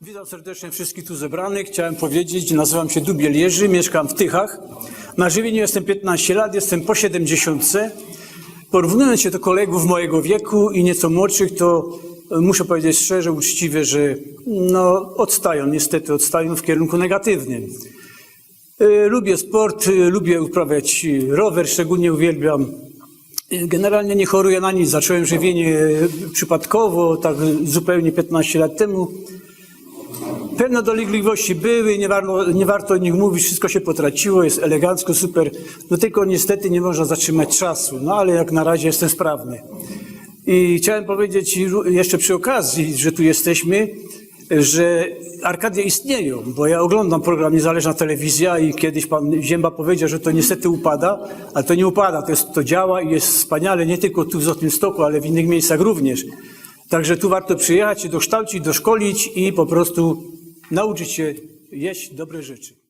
Witam serdecznie wszystkich tu zebranych. Chciałem powiedzieć, nazywam się Dubiel Jerzy, mieszkam w Tychach. Na żywieniu jestem 15 lat, jestem po 70. Porównując się do kolegów mojego wieku i nieco młodszych, to e, muszę powiedzieć szczerze, uczciwie, że no, odstają, niestety odstają w kierunku negatywnym. E, Lubię sport, e, lubię uprawiać rower, szczególnie uwielbiam. Generalnie nie choruję na nic. Zacząłem żywienie przypadkowo, tak zupełnie 15 lat temu. Pewne dolegliwości były, nie warto, nie warto o nich mówić, wszystko się potraciło, jest elegancko, super. No tylko niestety nie można zatrzymać czasu, no ale jak na razie jestem sprawny. I chciałem powiedzieć jeszcze przy okazji, że tu jesteśmy, że Arkadia istnieją, bo ja oglądam program Niezależna Telewizja i kiedyś pan Zięba powiedział, że to niestety upada, ale to nie upada, to, jest, to działa i jest wspaniale nie tylko tu w Złotymstoku, ale w innych miejscach również. Także tu warto przyjechać, się dokształcić, doszkolić i po prostu nauczyć się jeść dobre rzeczy.